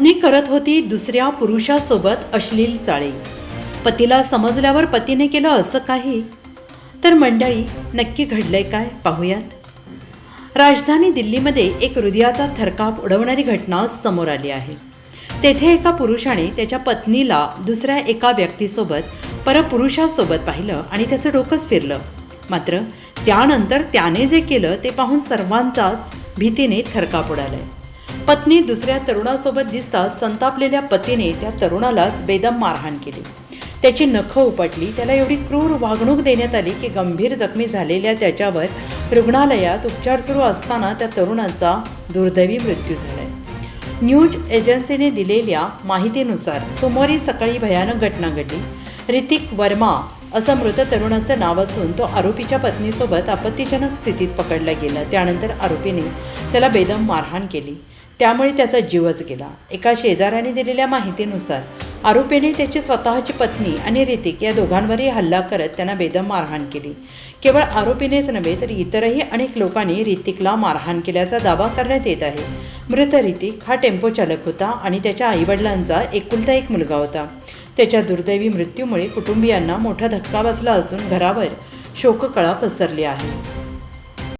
पत्नी करत होती दुसऱ्या पुरुषासोबत अश्लील चाळे. पतीला समजल्यावर पतीने केलं असं काही? तर मंडळी नक्की घडलंय काय पाहूयात. राजधानी दिल्लीमध्ये एक हृदयाचा थरकाप उडवणारी घटना समोर आली आहे. तेथे एका पुरुषाने त्याच्या पत्नीला दुसऱ्या एका व्यक्तीसोबत परपुरुषासोबत पाहिलं आणि त्याचं डोकंच फिरलं. मात्र त्यानंतर त्याने जे केलं ते पाहून सर्वांचाच भीतीने थरकाप उडालाय. पत्नी दुसऱ्या तरुणासोबत दिसताच संतापलेल्या पतीने त्या तरुणालाच बेदम मारहाण केली. त्याची नखं उपटली. त्याला एवढी क्रूर वागणूक देण्यात आली की गंभीर जखमी झालेल्या त्याच्यावर रुग्णालयात उपचार सुरू असताना त्या तरुणाचा दुर्दैवी मृत्यू झाला न्यूज एजन्सीने दिलेल्या माहितीनुसार सोमवारी सकाळी भयानक घटना घडली. ऋतिक वर्मा असं मृत तरुणाचं नाव असून तो आरोपीच्या पत्नीसोबत आपत्तीजनक स्थितीत पकडला गेला. त्यानंतर आरोपीने त्याला बेदम मारहाण केली. त्यामुळे त्याचा जीवच गेला. एका शेजाऱ्याने दिलेल्या माहितीनुसार आरोपीने त्याची स्वतःची पत्नी आणि ऋतिक या दोघांवरही हल्ला करत त्यांना बेदम मारहाण केली. केवळ आरोपीनेच नव्हे तर इतरही अनेक लोकांनी ऋतिकला मारहाण केल्याचा दावा करण्यात येत आहे. मृत ऋतिक हा टेम्पो चालक होता आणि त्याच्या आईवडिलांचा एकुलता एक मुलगा होता. त्याच्या दुर्दैवी मृत्यूमुळे कुटुंबियांना मोठा धक्का बसला असून घरावर शोककळा पसरली आहे.